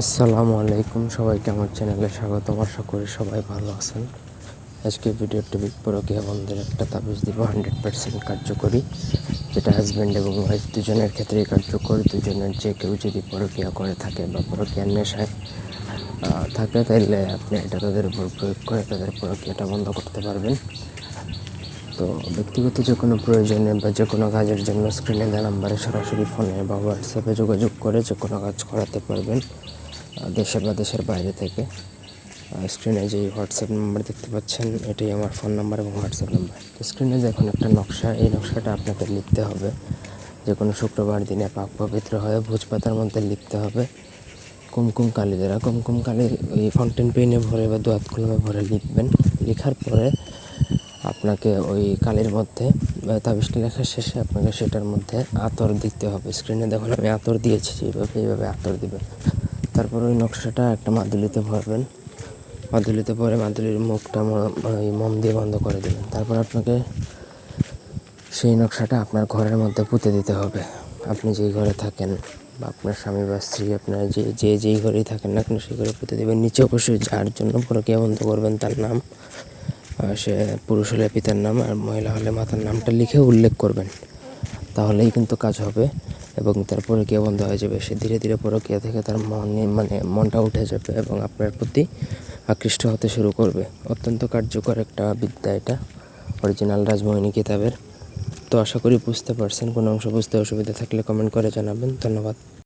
আসসালামু আলাইকুম সবাইকে আমার চ্যানেলে স্বাগত আশা করি সবাই ভালো আছেন। আজকে ভিডিওটি পরকীয়া বন্ধের একটা তাবিজ দিব, হান্ড্রেড পার্সেন্ট কার্যকরী। যেটা হাজব্যান্ড এবং ওয়াইফ দুজনের ক্ষেত্রেই কার্যকর। দুজনের যে কেউ যদি পরকীয়া করে থাকে বা পরকীয়ার নেশায় থাকে তাহলে আপনি এটা তাদের উপর প্রয়োগ করে তাদের পরকীয়াটা বন্ধ করতে পারবেন। তো ব্যক্তিগত যে কোনো প্রয়োজনে বা যে কোনো কাজের জন্য স্ক্রিনে দেওয়া নাম্বারে সরাসরি ফোনে বা হোয়াটসঅ্যাপে যোগাযোগ করে যে কোনো কাজ করাতে পারবেন। দেশে বা দেশের বাইরে থেকে। স্ক্রিনে যে হোয়াটসঅ্যাপ নাম্বার দেখতে পাচ্ছেন, এটাই আমার ফোন নাম্বার এবং হোয়াটসঅ্যাপ নাম্বার তো স্ক্রিনে দেখুন একটা নকশা, এই নকশাটা আপনাকে লিখতে হবে। যে কোনো শুক্রবার দিনে পাক পবিত্র হয়ে ভোজ পাতার মধ্যে লিখতে হবে কুমকুম কালি দ্বারা কুমকুম কালি ওই ফাউন্টেন পেনে ভরে বা দোয়াত কলমে ভরে লিখবেন। লেখার পরে আপনাকে ওই কালির মধ্যে তাবিজটা লেখার শেষে আপনাকে সেটার মধ্যে আতর দিতে হবে। স্ক্রিনে দেখুন, আমি আতর দিয়েছি, এইভাবে এইভাবে আতর দিবেন। তারপর ওই নকশাটা একটা মাদুলিতে ভরবেন। মাদুলিতে পরে মাদুলির মুখটা ওই মোম দিয়ে বন্ধ করে দেবেন। তারপর আপনাকে সেই নকশাটা আপনার ঘরের মধ্যে পুঁতে দিতে হবে। আপনি যেই ঘরে থাকেন বা আপনার স্বামী বা স্ত্রী, আপনার যে যে, যেই ঘরেই থাকেন না কেন, সেই ঘরে পুঁতে দেবেন। নিচে অবশ্যই যার জন্য প্রক্রিয়া বন্ধ করবেন তার নাম সে পুরুষ হলে পিতার নাম আর মহিলা হলে মাতার নামটা লিখে উল্লেখ করবেন। তাহলেই কিন্তু কাজ হবে। এবং তার পরকীয়া বন্ধ হয়ে যাবে। সে ধীরে ধীরে পরকীয়া থেকে তার মনে মানে মনটা উঠে যাবে এবং আপনার প্রতি আকৃষ্ট হতে শুরু করবে। অত্যন্ত কার্যকর একটা বিদ্যা এটা, অরিজিনাল রাজমোহিনী কিতাবের। তো আশা করি বুঝতে পারছেন, কোনো অংশ বুঝতে অসুবিধা থাকলে কমেন্ট করে জানাবেন। ধন্যবাদ।